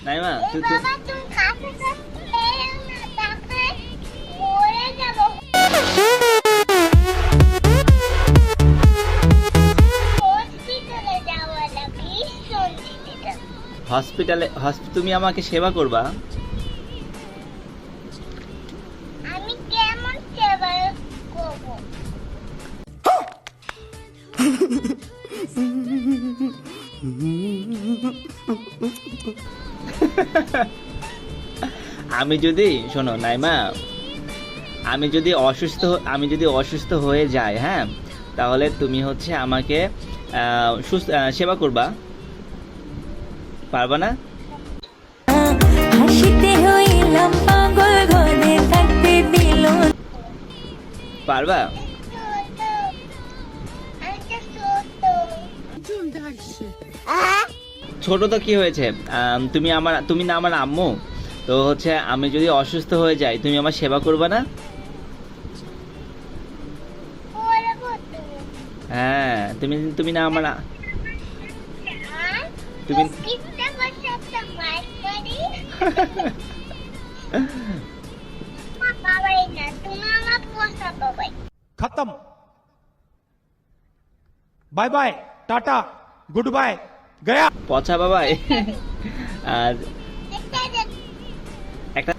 নাইমা তুই তুমি কাছে হসপিটালে তুমি আমাকে সেবা করবা? আমি কেমন সেবা করব? আমি যদি শোনো নাইমা আমি যদি অসুস্থ আমি যদি অসুস্থ হয়ে যাই হ্যাঁ? তাহলে তুমি হচ্ছে আমাকে আহ, সুস্থ সেবা করবা। পারবা না? পারবা? হইলাম ছোট তো কি হয়েছে? তুমি আমার, তুমি না আমার আম্মু? তো হচ্ছে আমি যদি অসুস্থ হয়ে যাই, তুমি আমার সেবা করবে না? হ্যাঁ তুমি তুমি না আমার তুমি খতম। বাই বাই, টাটা, গুড বাবাই গয়া। পচা বাবা আর একটা